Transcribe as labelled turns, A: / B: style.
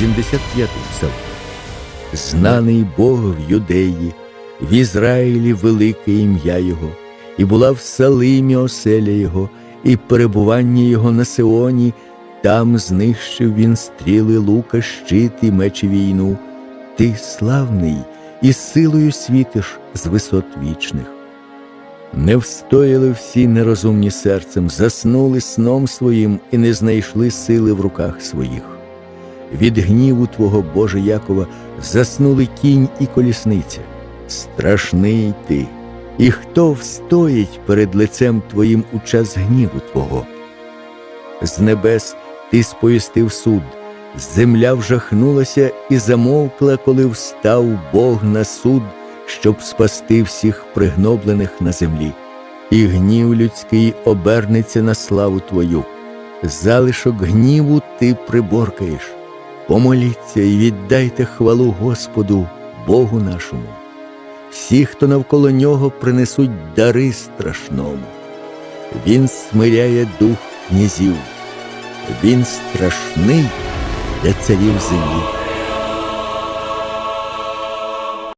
A: 75 псалом. Знаний Бог в юдеї, в Ізраїлі велике ім'я Його, і була в Салимі оселя Його, і перебування Його на Сеоні, там знищив він стріли лука, щит і меч і війну. Ти славний і силою світиш з висот вічних. Не встояли всі нерозумні серцем, заснули сном своїм і не знайшли сили в руках своїх. Від гніву Твого Боже Якова заснули кінь і колісниця. Страшний ти, і хто встоїть перед лицем Твоїм у час гніву Твого? З небес ти сповістив суд, земля вжахнулася і замовкла, коли встав Бог на суд, щоб спасти всіх пригноблених на землі. І гнів людський обернеться на славу Твою. Залишок гніву ти приборкаєш. Помоліться і віддайте хвалу Господу, Богу нашому. Всі, хто навколо нього, принесуть дари страшному. Він смиряє дух князів, він страшний для царів землі.